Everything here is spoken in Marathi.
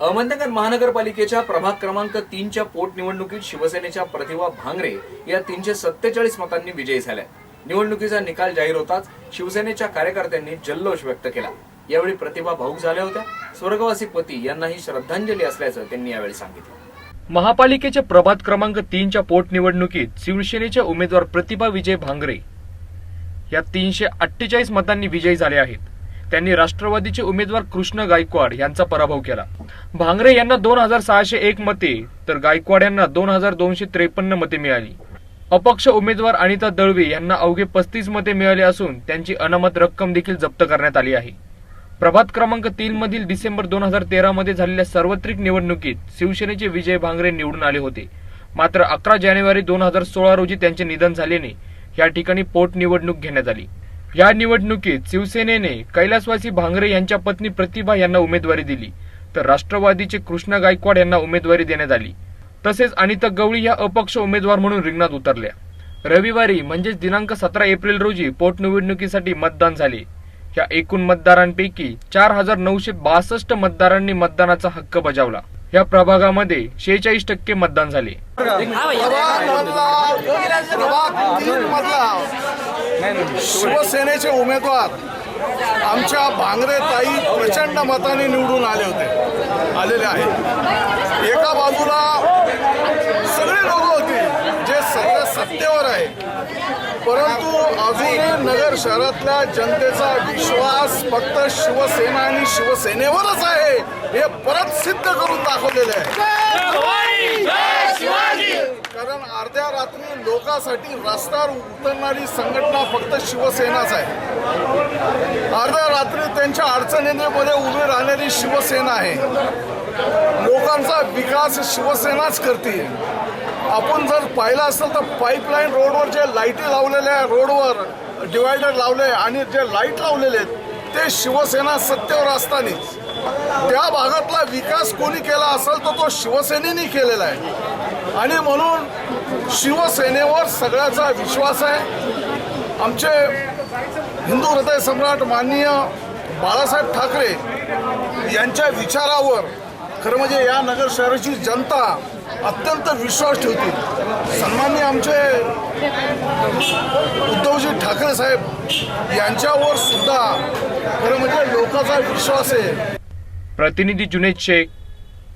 अहमदनगर महानगरपालिकेच्या प्रभाग क्रमांक तीनच्या पोटनिवडणुकीत शिवसेनेच्या प्रतिभा भांगरे या तीनशे सत्तेचाळीस मतांनी विजयी झाल्या. निवडणुकीचा निकाल जाहीर होताच शिवसेनेच्या कार्यकर्त्यांनी जल्लोष व्यक्त केला. यावेळी प्रतिभा भाऊक झाल्या होत्या. स्वर्गवासी पती यांनाही श्रद्धांजली असल्याचं त्यांनी यावेळी सांगितलं. महापालिकेच्या प्रभात क्रमांक तीनच्या पोटनिवडणुकीत शिवसेनेच्या उमेदवार प्रतिभा विजय भांगरे या तीनशे अठ्ठेचाळीस मतांनी विजयी झाले आहेत. त्यांनी राष्ट्रवादीचे उमेदवार कृष्ण गायकवाड यांचा पराभव केला. भांगरे यांना दोन हजार सहाशे एक मते तर गायकवाड यांना दोन हजार दोनशे त्रेपन्न मते मिळाली. अपक्ष उमेदवार अनिता दळवे यांना अवघे पस्तीस मते मिळाली असून त्यांची अनामत रक्कम देखील जप्त करण्यात आली आहे. प्रभात क्रमांक तीन मधील डिसेंबर दोन हजार तेरा मध्ये झालेल्या सार्वत्रिक निवडणुकीत शिवसेनेचे विजय भांगरे निवडून आले होते. मात्र अकरा जानेवारी दोन हजार सोळा रोजी त्यांचे निधन झाल्याने या ठिकाणी पोटनिवडणूक घेण्यात आली. या निवडणुकीत शिवसेनेने कैलासवासी भांगरे यांच्या पत्नी प्रतिभा यांना उमेदवारी दिली. तर राष्ट्रवादीचे कृष्ण गायकवाड यांना उमेदवारी देण्यात आली. तसेच अनिता गवळी या अपक्ष उमेदवार म्हणून रिंगणात उतरल्या. रविवारी म्हणजेच दिनांक सतरा एप्रिल रोजी पोटनिवडणुकीसाठी मतदान झाले. या एकूण मतदारांपैकी चार हजार नऊशे बासष्ट मतदारांनी मतदानाचा हक्क बजावला. या प्रभागामध्ये शेहेचाळीस टक्के मतदान झाले. शिवसेनेचे उमेदवार आमच्या भांगरे ताई प्रचंड मताने निवडून आले होते. आलेले आहेत. एका बाजूला सगळे लोक होते जे सगळे सत्तेवर आहे. परंतु अजूनही नगर शहरातल्या जनतेचा विश्वास फक्त शिवसेना आणि शिवसेनेवरच आहे. हे परत सिद्ध करून दाखवलेले आहे कारण अर्ध्या रात्री रस्त्यावर उतरणारी संघटना फक्त शिवसेनाच आहे. अर्ध्या रात्री त्यांच्या अडचणींमध्ये उभी राहणारी शिवसेना आहे. लोकांचा विकास शिवसेनाच करते आपण जर पाहिलं असेल तर पाईपलाईन रोडवर जे लाईटी लावलेल्या रोडवर डिवायडर लावले आणि जे लाइट लावलेले आहेत ते शिवसेना सत्तेवर असतानाच त्या भागातला विकास कोणी केला असेल तर तो शिवसेनेने केलेला आहे. आणि म्हणून शिवसेनेवर सगळ्याचा विश्वास आहे. आमचे हिंदू हृदय सम्राट माननीय बाळासाहेब ठाकरे यांच्या विचारावर खरं म्हणजे या नगर शहराची जनता अत्यंत विश्वास ठेवते. सन्माननीय आमचे उद्धवजी ठाकरे साहेब यांच्यावर सुद्धा खरं म्हणजे लोकांचा विश्वास आहे. प्रतिनिधी Junaid Shaikh